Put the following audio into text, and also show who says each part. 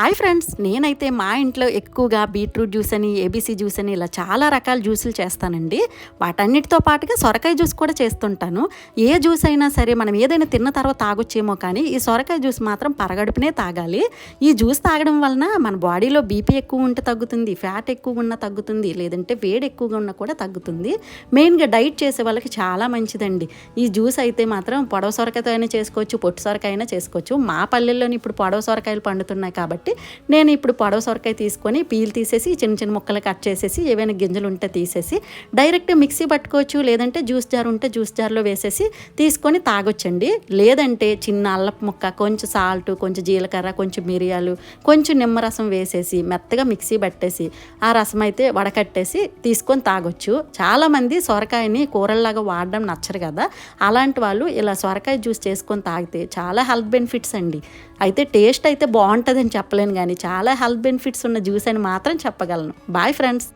Speaker 1: Hi friends నేనైతే మా ఇంట్లో ఎక్కువగా బీట్రూట్ జ్యూస్ అని ఏబీసీ జ్యూస్ అని ఇలా చాలా రకాల జ్యూసులు చేస్తానండి. వాటన్నిటితో పాటుగా సొరకాయ జ్యూస్ కూడా చేస్తుంటాను. ఏ జ్యూస్ అయినా సరే మనం ఏదైనా తిన్న తర్వాత తాగొచ్చేమో కానీ ఈ సొరకాయ జ్యూస్ మాత్రం పరగడుపునే తాగాలి. ఈ జ్యూస్ తాగడం వలన మన బాడీలో బీపీ ఎక్కువ ఉంటే తగ్గుతుంది ఫ్యాట్ ఎక్కువ ఉన్నా తగ్గుతుంది లేదంటే వేడి ఎక్కువగా ఉన్నా కూడా తగ్గుతుంది. మెయిన్గా డైట్ చేసే వాళ్ళకి చాలా మంచిదండి. ఈ జ్యూస్ అయితే మాత్రం పొడవ సొరకాయతో అయినా చేసుకోవచ్చు పొట్టు సొరకాయ అయినా చేసుకోవచ్చు. మా పల్లెల్లోని ఇప్పుడు పొడవ సొరకాయలు పండుతున్నాయి కాబట్టి నేను ఇప్పుడు పొడవ సొరకాయ తీసుకొని పీల్ తీసేసి చిన్న చిన్న ముక్కలు కట్ చేసేసి ఏవైనా గింజలు ఉంటే తీసేసి డైరెక్ట్ మిక్సీ పట్టుకోవచ్చు లేదంటే జ్యూస్ జార్ ఉంటే జ్యూస్ జార్లో వేసేసి తీసుకొని తాగొచ్చండి. లేదంటే చిన్న అల్లపు ముక్క కొంచెం సాల్ట్ కొంచెం జీలకర్ర కొంచెం మిరియాలు కొంచెం నిమ్మరసం వేసేసి మెత్తగా మిక్సీ పట్టేసి ఆ రసం అయితే వడకట్టేసి తీసుకొని తాగొచ్చు. చాలామంది సొరకాయని కూరల్లాగా వాడడం నచ్చరు కదా. అలాంటి వాళ్ళు ఇలా సొరకాయ జ్యూస్ చేసుకొని తాగితే చాలా హెల్త్ బెనిఫిట్స్ అండి. అయితే టేస్ట్ అయితే బాగుంటుందని చెప్పలేను కానీ చాలా హెల్త్ బెనిఫిట్స్ ఉన్న జ్యూస్ అని మాత్రం చెప్పగలను. Bye friends.